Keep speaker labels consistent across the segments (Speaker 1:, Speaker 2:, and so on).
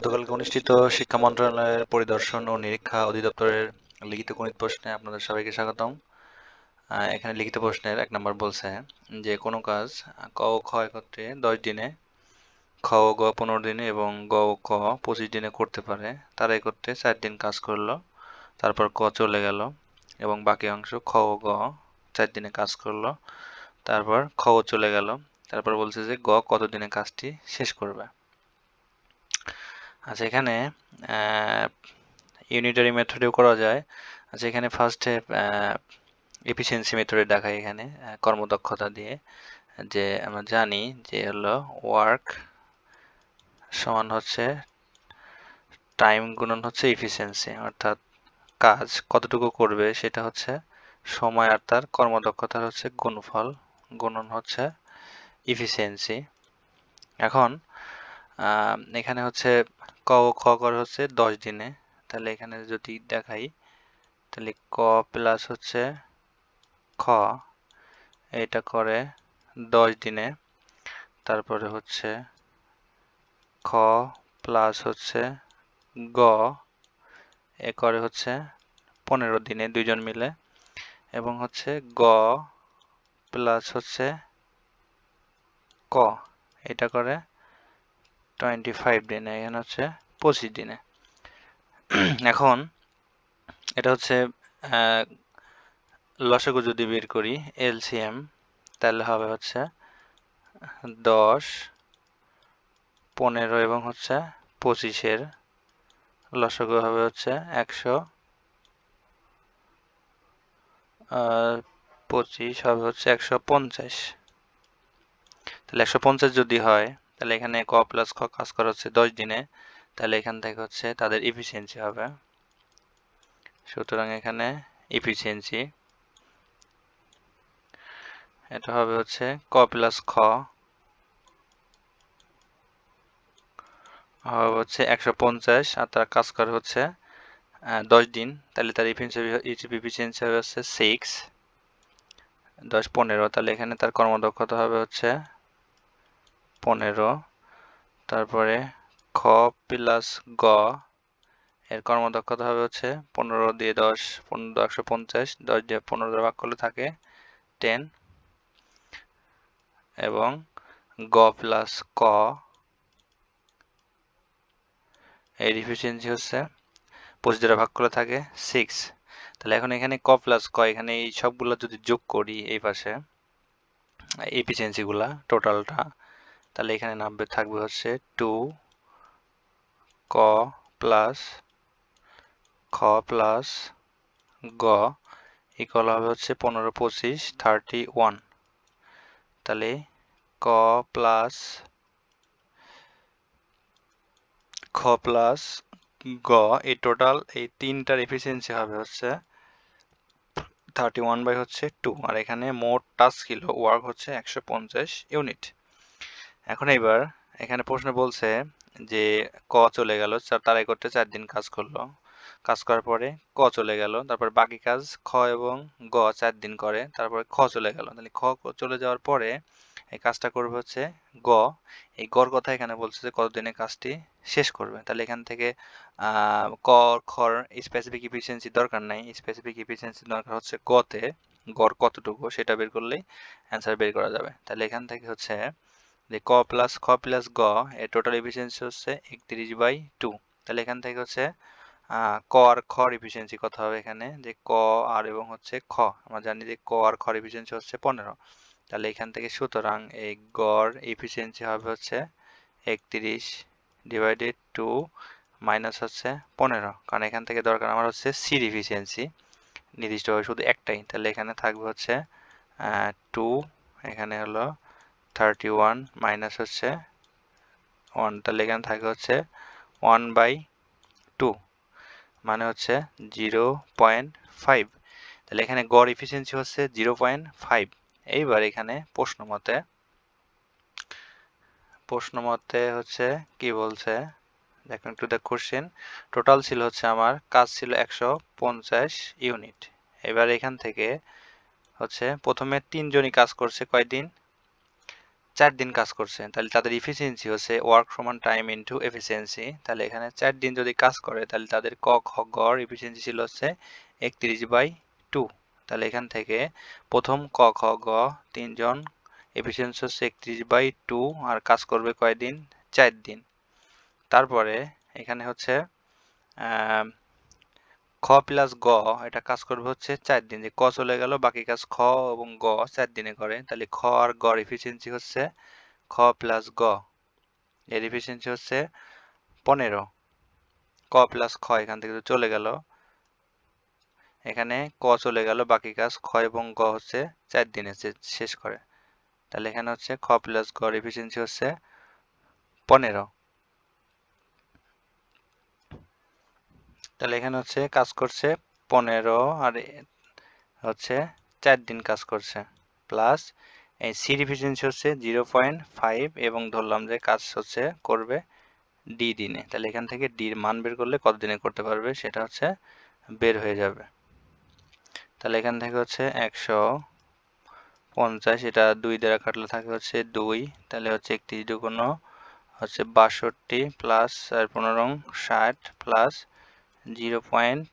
Speaker 1: গতকালকে অনুষ্ঠিত শিক্ষা মন্ত্রণালয়ের পরিদর্শন ও নিরীক্ষা অধিদপ্তরের লিখিত গণিত প্রশ্নে আপনাদের সবাইকে স্বাগতম। এখানে লিখিত প্রশ্নের এক নম্বর বলছে যে, কোনো কাজ ক ও খ একত্রে দশ দিনে, খ ও গ পনেরো দিনে এবং গ ও ক পঁচিশ দিনে করতে পারে। তারা একত্রে চার দিন কাজ করল, তারপর ক চলে গেল এবং বাকি অংশ খ ও গ চার দিনে কাজ করল, তারপর খ ও চলে গেল। তারপর বলছে যে, গ কত দিনে কাজটি শেষ করবে। আচ্ছা এখানে ইউনিটারি মেথডেও করা যায়। আচ্ছা এখানে ফার্স্টে এফিসিয়েন্সি মেথডে দেখায় এখানে কর্মদক্ষতা দিয়ে। যে আমরা জানি যে হলো ওয়ার্ক সমান হচ্ছে টাইম গুণন হচ্ছে এফিসিয়েন্সি অর্থাৎ কাজ কতটুকু করবে সেটা হচ্ছে সময় আর তার কর্মদক্ষতার হচ্ছে গুণফল, গুণন হচ্ছে ইফিসিয়েন্সি এখন এখানে হচ্ছে ক, খ করে হচ্ছে দশ দিনে। তাহলে এখানে যদি দেখাই, তাহলে ক প্লাস হচ্ছে খ। এটা করে দশ দিনে। তারপরে হচ্ছে খ প্লাস হচ্ছে গ। এ করে হচ্ছে পনেরো দিনে দুইজন মিলে। এবং হচ্ছে গ প্লাস হচ্ছে ক। এটা করে টোয়েন্টি ফাইভ দিনে, এখানে হচ্ছে পঁচিশ দিনে। এখন এটা হচ্ছে লসাগু যদি বের করি, এলসিএম, তাহলে হবে হচ্ছে দশ, পনেরো এবং হচ্ছে পঁচিশের লসাগু হবে হচ্ছে একশো পঁচিশ হবে হচ্ছে একশো পঞ্চাশ। তাহলে একশো পঞ্চাশ যদি হয় তাহলে এখানে ক প্লাস খ কাজ করা হচ্ছে দশ দিনে, তাহলে এখান থেকে হচ্ছে তাদের ইফিসিয়েন্সি হবে। সুতরাং এখানে ইফিসিয়েন্সি এটা হবে হচ্ছে ক প্লাস খ, হবে হচ্ছে একশো পঞ্চাশ, আর তারা কাজ করে হচ্ছে দশ দিন, তাহলে তার ইফিসিয়েন্সি হবে হচ্ছে সিক্স দশ পনেরো, তাহলে এখানে তার কর্মদক্ষতা হবে হচ্ছে পনেরো। তারপরে খ প্লাস গ, এর কর্মদক্ষতা হবে হচ্ছে পনেরো দিয়ে দশ, পনেরো একশো পঞ্চাশ, দশ দিয়ে পনেরো দিয়ে ভাগ করলে থাকে টেন। এবং গ প্লাস ক, এর ইফিসিয়েন্সি হচ্ছে পঁচিশ দ্বারা ভাগ করলে থাকে সিক্স তাহলে এখন এখানে ক প্লাস ক, এখানে এই সবগুলো যদি যোগ করি এই পাশে এফিসিয়েন্সিগুলা টোটালটা তাহলে এখানে নামবে, থাকবে হচ্ছে টু ক প্লাস খ প্লাস গ ইকুয়াল হবে হচ্ছে পনেরো পঁচিশ থার্টি ওয়ান তাহলে ক প্লাস খ প্লাস গ, এই টোটাল এই তিনটার এফিসিয়েন্সি হবে হচ্ছে থার্টি ওয়ান বাই হচ্ছে টু আর এখানে মোট টাস্ক কিলো ওয়ার্ক হচ্ছে একশো পঞ্চাশ ইউনিট এখন এবার এখানে প্রশ্ন বলছে যে ক চলে গেল তারাই করতে চার দিন কাজ করল। কাজ করার পরে ক চলে গেল, তারপর বাকি কাজ খ এবং গ চার দিন করে, তারপরে খ চলে গেল। তাহলে খ চলে যাওয়ার পরে এই কাজটা করবে হচ্ছে গ। এই গর কথা এখানে বলছে যে কতদিনে কাজটি শেষ করবে। তাহলে এখান থেকে ক খর স্পেসিফিক ইফিসিয়েন্সি দরকার নাই। স্পেসিফিক ইফিসিয়েন্সি দরকার হচ্ছে গতে গড় কতটুকু সেটা বের করলেই অ্যান্সার বের করা যাবে। তাহলে এখান থেকে হচ্ছে যে ক প্লাস খ প্লাস গ, এর টোটাল এফিসিয়েন্সি হচ্ছে একত্রিশ বাই টু তাহলে এখান থেকে হচ্ছে ক আর খর এফিসিয়েন্সি কত হবে এখানে? যে ক, আর এবং হচ্ছে খ। আমরা জানি যে ক আর খর এফিসিয়েন্সি হচ্ছে পনেরো। তাহলে এখান থেকে সুতরাং এই গড় এফিসিয়েন্সি হবে হচ্ছে একত্রিশ ডিভাইডেড টু মাইনাস হচ্ছে পনেরো। কারণ এখান থেকে দরকার আমার হচ্ছে সির এফিসিয়েন্সি নির্দিষ্টভাবে শুধু একটাই। তাহলে এখানে থাকবে হচ্ছে টু এখানে হলো থার্টি ওয়ান মাইনাস হচ্ছে ওয়ান তাহলে এখানে থাকবে হচ্ছে ওয়ান বাই টু মানে হচ্ছে জিরো পয়েন্ট ফাইভ তাহলে এখানে গড় এফিসিয়েন্সি হচ্ছে জিরো পয়েন্ট ফাইভ এইবার এখানে প্রশ্ন মতে প্রশ্ন মতে হচ্ছে কি বলছে, দেখুন একটু দ্য কোশ্চেন টোটাল ছিল হচ্ছে আমার, কাজ ছিল একশো পঞ্চাশ ইউনিট এবার এখান থেকে হচ্ছে প্রথমে তিনজনই কাজ করছে কয়দিন? চার দিন কাজ করছে। তাহলে তাদের ইফিসিয়েন্সি হচ্ছে ওয়ার্ক সমান টাইম ইনটু এফিসিয়েন্সি তাহলে এখানে চার দিন যদি কাজ করে, তাহলে তাদের ক খ গড় ইফিসিয়েন্সি ছিল হচ্ছে একত্রিশ বাই টু তাহলে এখান থেকে প্রথম ক খ গ তিনজন এফিসিয়েন্সি হচ্ছে একত্রিশ বাই টু আর কাজ করবে কয়দিন? চার দিন। তারপরে এখানে হচ্ছে খ প্লাস গ, এটা কাজ করবে হচ্ছে চার দিন। যে ক চলে গেল, বাকি কাজ খ এবং গ চার দিনে করে। তাহলে খ আর গর এফিসিয়েন্সি হচ্ছে খ প্লাস গ। এর এফিসিয়েন্সি হচ্ছে পনেরো। ক প্লাস খ এখান থেকে তো চলে গেল। এখানে ক চলে গেল, বাকি কাজ খ এবং গ হচ্ছে চার দিনে শেষ করে। তাহলে এখানে হচ্ছে খ প্লাস গর এফিসিয়েন্সি হচ্ছে পনেরো। তাহলে এখানে হচ্ছে কাজ করছে পনেরো আর হচ্ছে চার দিন কাজ করছে। প্লাস এই সি ডিফিসিয়েন্সি হচ্ছে জিরো পয়েন্ট ফাইভ এবং ধরলাম যে কাজ হচ্ছে করবে ডি দিনে। তাহলে এখান থেকে ডির মান বের করলে কত দিনে করতে পারবে সেটা হচ্ছে বের হয়ে যাবে। তাহলে এখান থেকে হচ্ছে একশো পঞ্চাশ, এটা দুই দ্বারা কাটলে থাকে হচ্ছে দুই, তাহলে হচ্ছে একটি দুগুণ হচ্ছে বাষট্টি প্লাস আর পনেরো ষাট plus zero point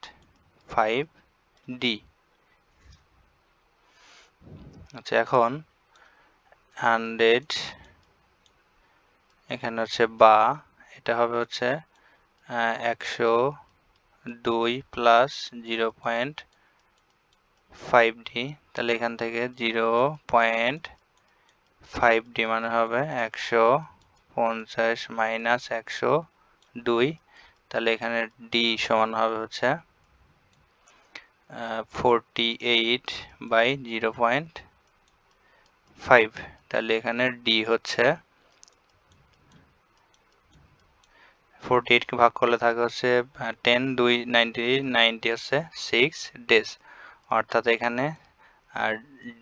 Speaker 1: five D আচ্ছা এখন হান্ড্রেড এখানে হচ্ছে বা, এটা হবে হচ্ছে একশো দুই plus zero point five D তাহলে এখান থেকে জিরো পয়েন্ট ফাইভ ডি মানে হবে একশো পঞ্চাশ মাইনাস একশো দুই। তাহলে এখানে ডি সমান হবে হচ্ছে forty eight by zero point five তাহলে এখানে ডি হচ্ছে ফোরটি এইটকে ভাগ করলে থাকে হচ্ছে টেন দুই নাইনটি নাইনটি হচ্ছে সিক্স ডেজ অর্থাৎ এখানে, আর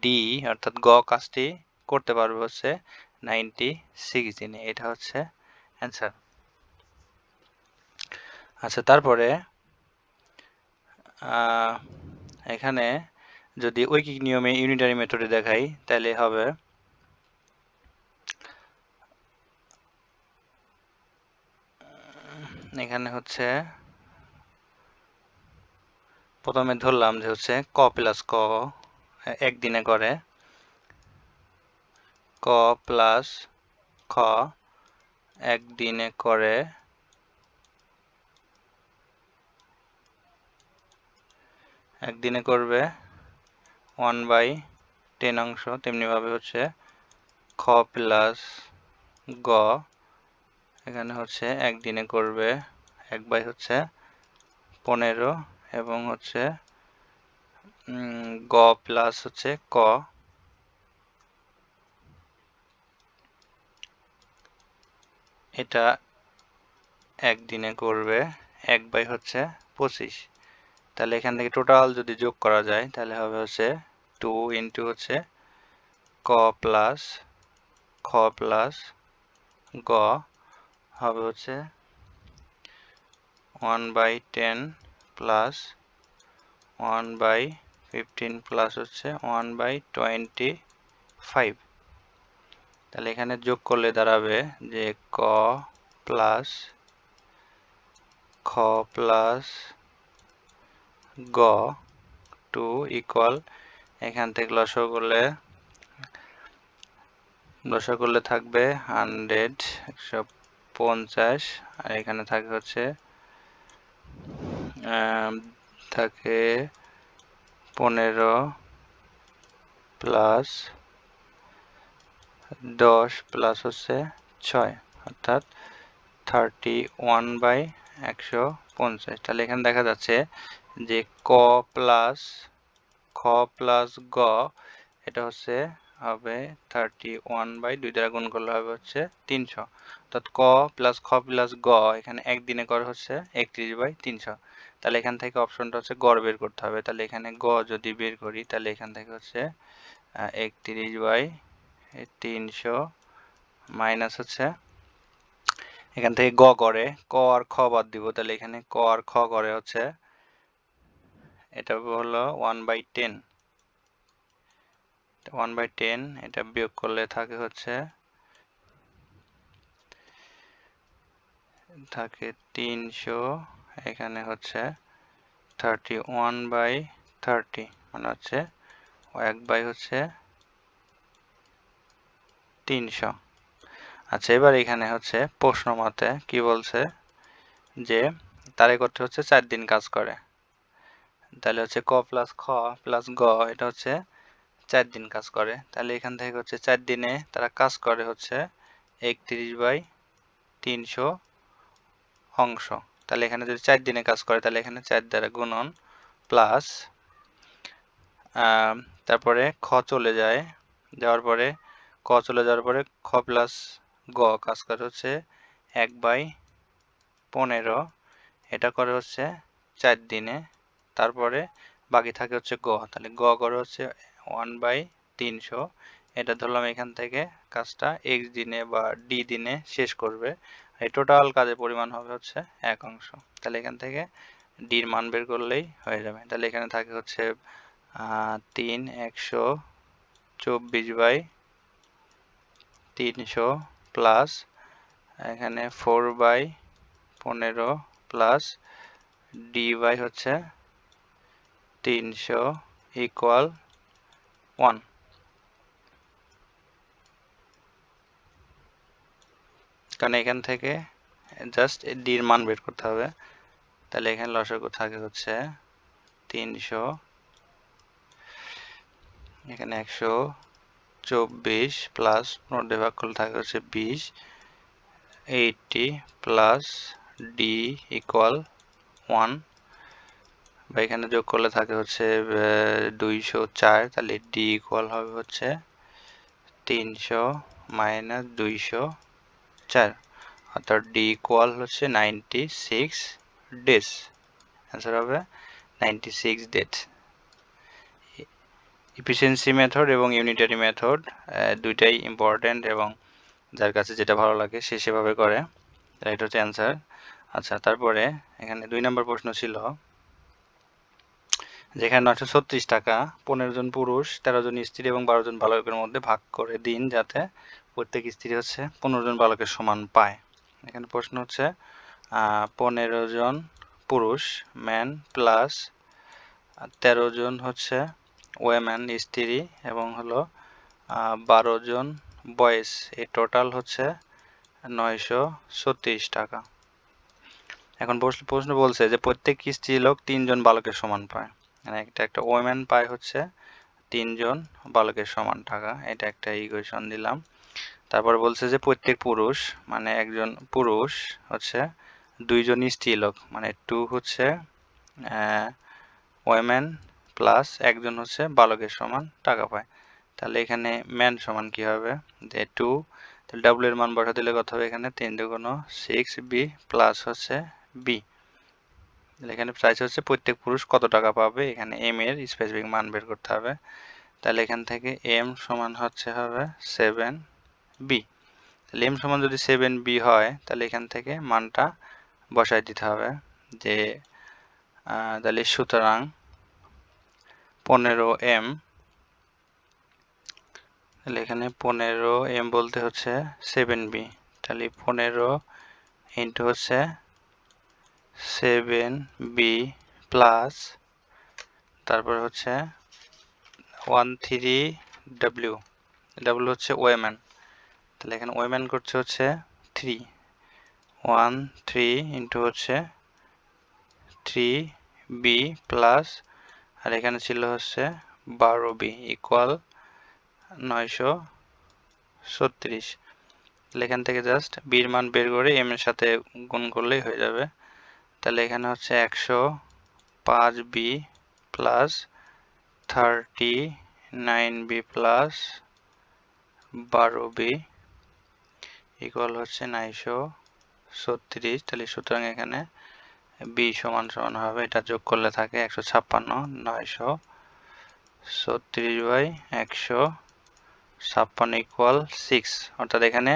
Speaker 1: ডি অর্থাৎ গ কাজটি করতে পারবে হচ্ছে নাইনটি সিক্স দিনে। এটা হচ্ছে অ্যান্সার আচ্ছা তারপরে এখানে যদি ঐকিক নিয়মে ইউনিটারি মেথডে দেখাই, তাহলে হবে এখানে হচ্ছে, প্রথমে ধরলাম যে হচ্ছে ক প্লাস ক একদিনে করে। ক প্লাস খ, একদিনে করে একদিনে করবে ওয়ান বাই টেন অংশ তেমনিভাবে হচ্ছে খ প্লাস গ, এখানে হচ্ছে একদিনে করবে এক বাই হচ্ছে পনেরো এবং হচ্ছে গ প্লাস হচ্ছে ক। এটা একদিনে করবে এক বাই হচ্ছে পঁচিশ। তাহলে এখান থেকে টোটাল যদি যোগ করা যায়, তাহলে হবে হচ্ছে টু ইন্টু হচ্ছে ক প্লাস খ প্লাস গ হবে হচ্ছে one by ten plus one by fifteen plus হচ্ছে ওয়ান বাই টোয়েন্টি ফাইভ তাহলে এখানে যোগ করলে দাঁড়াবে যে ক প্লাস খ প্লাস গ, টু ইকুয়াল এখান থেকে লসও করলে লসা করলে থাকবে হান্ড্রেড একশো পঞ্চাশ, আর এখানে থাকে হচ্ছে থাকে পনেরো প্লাস দশ প্লাস হচ্ছে ছয়, অর্থাৎ থার্টি ওয়ান বাই একশো পঞ্চাশ। তাহলে এখানে দেখা যাচ্ছে যে ক প্লাস, খ প্লাস গ, এটা হচ্ছে হবে থার্টি ওয়ান বাই দুই দ্বারা গুণ করলে হবে হচ্ছে তিনশো। অর্থাৎ ক প্লাস খ প্লাস গ, এখানে একদিনে করে হচ্ছে একত্রিশ বাই তিনশো। তাহলে এখান থেকে অপশনটা হচ্ছে গড় বের করতে হবে। তাহলে এখানে গ যদি বের করি, তাহলে এখান থেকে হচ্ছে একত্রিশ বাই তিনশো মাইনাস হচ্ছে, এখান থেকে গ করে ক আর খ বাদ দিব। তাহলে এখানে ক আর খ করে হচ্ছে এটা হলো one by ten one by ten এটা বিয়োগ করলে থাকে হচ্ছে, থাকে তিনশো, এখানে হচ্ছে থার্টি ওয়ান বাই থার্টি মানে হচ্ছে এক বাই হচ্ছে তিনশো। আচ্ছা এবার এখানে হচ্ছে প্রশ্ন মতে কি বলছে যে তারে করতে হচ্ছে চার দিন কাজ করে। তাহলে হচ্ছে ক প্লাস খ প্লাস গ, এটা হচ্ছে চার দিন কাজ করে। তাহলে এখান থেকে হচ্ছে চার দিনে তারা কাজ করে হচ্ছে একত্রিশ বাই তিনশো অংশ। তাহলে এখানে যদি চার দিনে কাজ করে, তাহলে এখানে চার দ্বারা গুণন প্লাস তারপরে খ চলে যায়, যাওয়ার পরে ক চলে যাওয়ার পরে খ প্লাস গ কাজ করে হচ্ছে এক বাই পনেরো। এটা করে হচ্ছে চার দিনে তারপরে বাকি থাকে হচ্ছে গ। তাহলে গ করে হচ্ছে ওয়ান বাই তিনশো। এটা ধরলাম এখান থেকে কাজটা এক্স দিনে বা ডি দিনে শেষ করবে। এই টোটাল কাজের পরিমাণ হবে হচ্ছে এক অংশ। তাহলে এখান থেকে ডির মান বের করলেই হয়ে যাবে। তাহলে এখানে থাকে হচ্ছে তিন একশো চব্বিশ বাই তিনশো প্লাস এখানে ফোর বাই পনেরো প্লাস ডি বাই হচ্ছে তিনশো ইকুয়াল ওয়ান কারণ এখান থেকে জাস্ট ডির মান বের করতে হবে। তাহলে এখানে লসাগু থাকে হচ্ছে তিনশো, এখানে একশো চব্বিশ প্লাস পনেরো ভাগ করলে থাকে হচ্ছে বিশ eighty plus D equal one বা এখানে যোগ করলে থাকে হচ্ছে দুইশো চার, তাহলে ডি ইকুয়াল হবে হচ্ছে তিনশো মাইনাস দুইশো চার। অর্থাৎ ডি ইকুয়াল হচ্ছে নাইনটি সিক্স ডেজ অ্যান্সার হবে ninety six days efficiency method এবং ইউনিটারি মেথড দুইটাই ইম্পর্ট্যান্ট এবং যার কাছে যেটা ভালো লাগে সে সেভাবে করে। এটা হচ্ছে অ্যান্সার আচ্ছা তারপরে এখানে দুই নম্বর প্রশ্ন ছিল যেখানে নয়শো ছত্রিশ টাকা, পনেরো জন পুরুষ, তেরো জন স্ত্রী এবং বারো জন বালকের মধ্যে ভাগ করে দিন যাতে প্রত্যেক স্ত্রী হচ্ছে পনেরো জন বালকের সমান পায়। এখানে প্রশ্ন হচ্ছে পনেরো জন পুরুষ ম্যান প্লাস তেরো জন হচ্ছে ওয়েম্যান স্ত্রী এবং হলো বারো জন বয়েস এই টোটাল হচ্ছে নয়শো ছত্রিশ টাকা। এখন প্রশ্ন বলছে যে প্রত্যেক স্ত্রী লোক তিনজন বালকের সমান পায়। মানে একটা একটা ওয়েম্যান পায় হচ্ছে, তিনজন, বালকের সমান টাকা, এটা একটা ইকুয়েশন দিলাম। তারপর বলছে যে প্রত্যেক পুরুষ মানে একজন পুরুষ হচ্ছে দুইজন স্ত্রীলোক মানে টু হচ্ছে ওয়েম্যান প্লাস একজন হচ্ছে বালকের সমান টাকা পায়। তাহলে এখানে ম্যান সমান কি হবে? যে টু তাহলে ডাব্লু এর মান বসা দিলে কত হবে এখানে? তিন দুগুণ সিক্স বি প্লাস হচ্ছে বি এখানে প্রাইস হচ্ছে প্রত্যেক পুরুষ কত টাকা পাবে? এখানে এম এর স্পেসিফিক মান বের করতে হবে। তাহলে এখান থেকে এম সমান হচ্ছে হবে সেভেন বি তাহলে এম সমান যদি সেভেন বি হয়, তাহলে এখান থেকে মানটা বসাই দিতে হবে যে তাহলে সুতরাং পনেরো এম তাহলে এখানে পনেরো এম বলতে হচ্ছে সেভেন বি তাহলে পনেরো ইন্টু হচ্ছে সেভেন বি প্লাস, তারপর হচ্ছে ওয়ান থ্রি ডাব্লিউ। ডাব্লিউ হচ্ছে ওয়েম্যান। তাহলে এখানে ওয়েম্যান করছে হচ্ছে থ্রি। ওয়ান থ্রি ইন্টু হচ্ছে থ্রি বি প্লাস, আর এখানে ছিল হচ্ছে বারো বি ইকুয়াল নয়শো ছত্রিশ। এখান থেকে জাস্ট বির মান বের করে এম এর সাথে গুণ করলেই হয়ে যাবে। তাহলে এখানে হচ্ছে একশো পাঁচ B plus thirty nine B plus বারো বি ইকুয়াল হচ্ছে নয়শো ছত্রিশ। তাহলে সুতরাং এখানে বি সমান সমান হবে, এটা যোগ করলে থাকে একশো ছাপ্পান্ন, নয়শো ছত্রিশ বাই একশো ছাপ্পান্ন ইকুয়াল সিক্স অর্থাৎ এখানে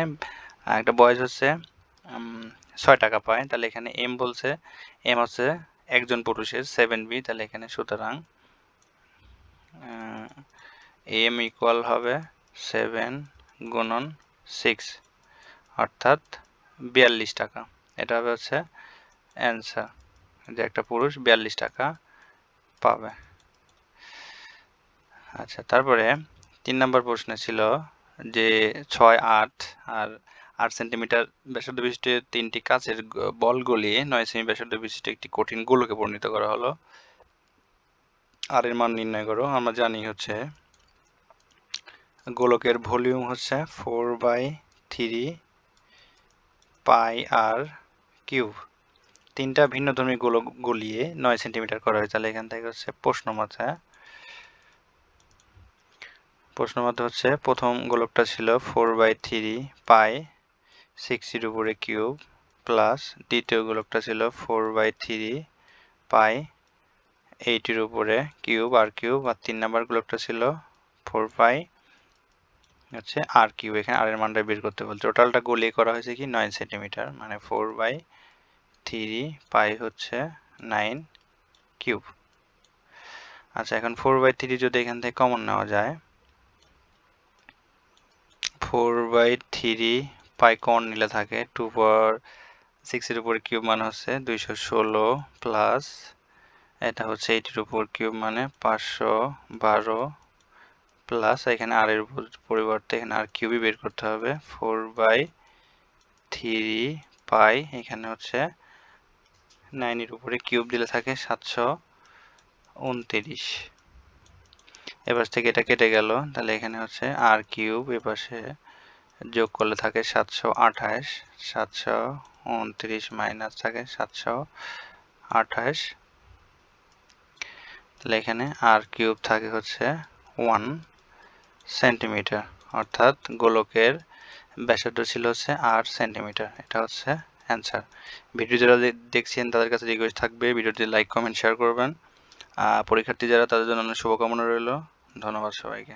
Speaker 1: একটা বয়স হচ্ছে ছয় টাকা পায়। তাহলে এখানে এম বলছে এম হচ্ছে একজন পুরুষের সেভেন বি তাহলে এখানে সুতরাং এম ইকুয়াল হবে সেভেন গুণন সিক্স অর্থাৎ বিয়াল্লিশ টাকা। এটা হবে হচ্ছে অ্যান্সার যে একটা পুরুষ বিয়াল্লিশ টাকা পাবে। আচ্ছা তারপরে তিন নম্বর প্রশ্ন ছিল যে ছয় আট আর আট সেন্টিমিটার ব্যাসার্ধ বিশিষ্ট তিনটি কাচের বল গলিয়ে নয় সেমি ব্যাসার্ধ বিশিষ্ট একটি কঠিন গোলকে পরিণত করা হলো। আর এর মান নির্ণয় করো, আমরা জানি হচ্ছে গোলকের ভলিউম হচ্ছে four by three pi r cube. তিনটা ভিন্ন ধর্মী গোলক গলিয়ে নয় সেন্টিমিটার করা হয়েছে তাহলে এখান থেকে হচ্ছে প্রশ্ন মাথা প্রশ্ন মধ্যে হচ্ছে, প্রথম গোলকটা ছিল ফোর বাই থ্রি পাই সিক্সটির উপরে কিউব প্লাস দ্বিতীয় গোলকটা ছিল ফোর বাই থ্রি পাই এইটির উপরে কিউব আর কিউব আর তিন নাম্বার গোলকটা ছিল ফোর পাই হচ্ছে আর কিউব এখানে আর এর মানটা বের করতে বলছে। টোটালটা গলিয়ে করা হয়েছে কি? নয় সেন্টিমিটার মানে ফোর বাই থ্রি পাই হচ্ছে নাইন কিউব আচ্ছা এখন ফোর বাই থ্রি যদি এখান থেকে কমন নেওয়া যায় four by three pi common নিলে থাকে টু পাওয়ার সিক্সের উপর কিউব মানে হচ্ছে দুইশো ষোলো প্লাস এটা হচ্ছে এইটির উপর কিউব মানে পাঁচশো বারো প্লাস এখানে আর এর পরিবর্তে এখানে আর কিউবই বের করতে হবে ফোর বাই থ্রি পাই এখানে হচ্ছে নাইনের উপরে কিউব দিলে থাকে সাতশো উনতিরিশ। এপাশ থেকে এটা কেটে গেল, তাহলে এখানে হচ্ছে আর কিউব এপাশে যোগ করলে থাকে সাতশো আঠাশ, সাতশো উনত্রিশ মাইনাস থাকে সাতশো আঠাশ। তাহলে এখানে আর কিউব থাকে হচ্ছে ওয়ান সেন্টিমিটার, অর্থাৎ গোলকের ব্যাসার্ধ ছিল হচ্ছে আট সেন্টিমিটার, এটা হচ্ছে অ্যান্সার। ভিডিও যারা দেখছেন, তাদের কাছে রিকোয়েস্ট থাকবে, ভিডিওটি লাইক, কমেন্ট শেয়ার করবেন। পরীক্ষার্থী যারা, তাদের জন্য অনেক শুভকামনা রইল। ধন্যবাদ সবাইকে।